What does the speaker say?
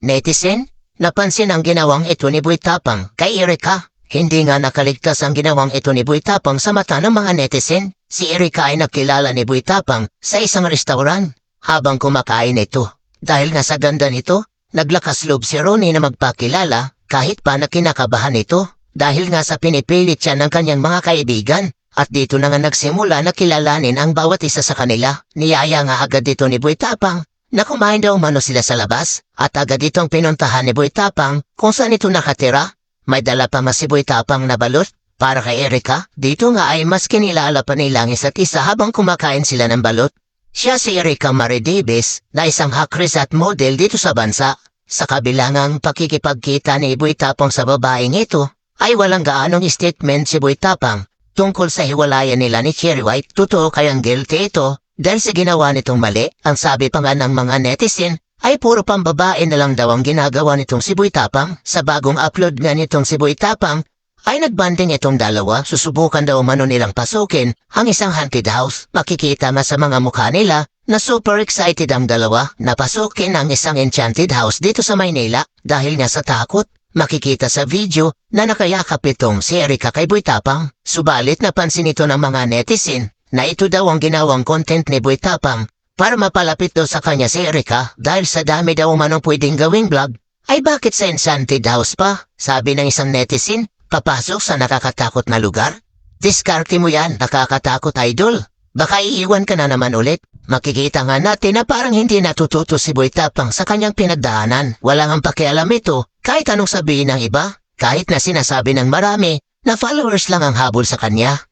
Netizen, napansin ang ginawang ito ni Boy kay Erika. Hindi nga nakaligtas ang ginawang ito ni Boy sa mata ng mga netizen. Si Erika ay nakilala ni Boy sa isang restaurant habang kumakain ito. Dahil nga sa ganda nito, naglakas loob si Ronnie na magpakilala kahit pa na ito. Dahil nga sa pinipilit siya ng kanyang mga kaibigan. At dito na nga nagsimula na kilalanin ang bawat isa sa kanila. Niyaya nga agad dito ni Boy na daw mano sila sa labas at agad itong pinuntahan ni Boy Tapang kung saan ito nakatira. May dala pa mas si Boy Tapang na balot para kay Erika. Dito nga ay mas kinilala pa nilang isa't isa habang kumakain sila ng balot. Siya si Erika Marie Davis na isang actress at model dito sa bansa. Sa kabilangang pakikipagkita ni Boy Tapang sa babaeng ito, ay walang gaanong statement si Boy Tapang tungkol sa hiwalayan nila ni Cherry White. Totoo kayang guilty ito dahil sa ginawa nitong mali. Ang sabi pa nga ng mga netizen ay puro pambabae na lang daw ang ginagawa nitong si Boy. Sa bagong upload nga nitong si Boy ay nagbanding itong dalawa, susubukan daw mano nilang pasukin ang isang haunted house. Makikita na sa mga mukha nila na super excited ang dalawa na pasukin ang isang enchanted house dito sa Maynila dahil nga sa takot. Makikita sa video na nakayakap itong si Erika kay Boy. Subalit napansin ito ng mga netizen na ito daw ang ginawang content ni Boy Tapang para mapalapit daw sa kanya si Erika dahil sa dami daw manong pwedeng gawing vlog. Ay bakit sa enchanted house pa? Sabi ng isang netizen, papasok sa nakakatakot na lugar? Diskarte mo yan, nakakatakot idol. Baka iiwan ka na naman ulit. Makikita nga natin na parang hindi natututo si Boy Tapang sa kanyang pinagdaanan. Walang ang pakialam ito kahit anong sabihin ng iba. Kahit na sinasabi ng marami na followers lang ang habol sa kanya.